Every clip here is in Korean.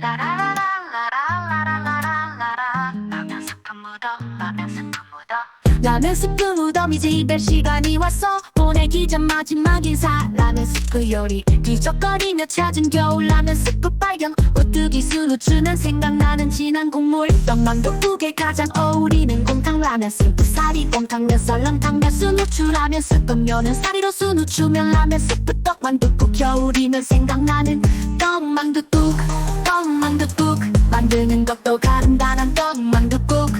라라라라라라라라라라 라면 스프 묻어 라면 스프 묻어 라면 스프 무덤이 집에 시간이 왔어 보내기 전 마지막 인사 라면 스프 요리 뒤적거리며 찾은 겨울 라면 스프 발견 오뚜기 순우추는 생각나는 진한 국물 떡만두 국에 가장 어울리는 곰탕 라면 스프 사리 곰탕면 썰렁탕 면 순우추 라면 스프 면은 사리로 순우추면 라면 스프 떡만두국 겨울이면 생각나는 떡만두국 떡만두국 만드는 것도 간단한 떡만두국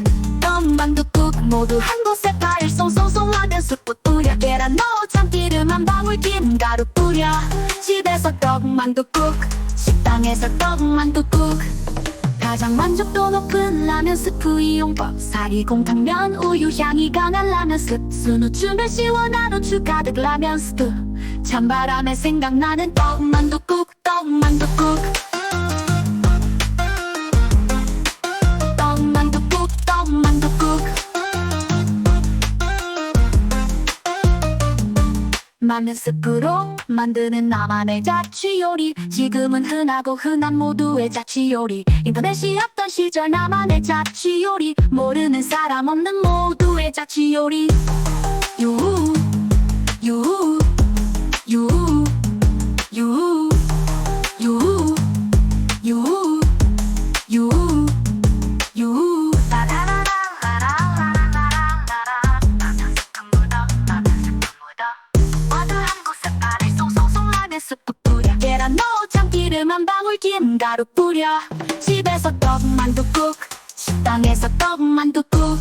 떡만두국 모두 한 곳에 파일 송송송하면 숯불 뿌려. 계란 넣어 참기름 한 방울 김가루 뿌려. 집에서 떡만두국 식당에서 떡만두국 가장 만족도 높은 라면 스프 이용법. 사리 곰탕면 우유 향이 강한 라면 스프. 순우추면 시원한 우추 가득 라면 스프. 찬바람에 생각나는 떡만두국 떡만두국 마늘 스프로 만드는 나만의 자취 요리. 지금은 흔하고 흔한 모두의 자취 요리. 인터넷이 없던 시절 나만의 자취 요리. 모르는 사람 없는 모두의 자취 요리. 유유 유유 유유 유유 유유 스프 뿌려. 계란 넣어 참기름 한 방울 김가루 뿌려. 집에서 떡만두국 식당에서 떡만두국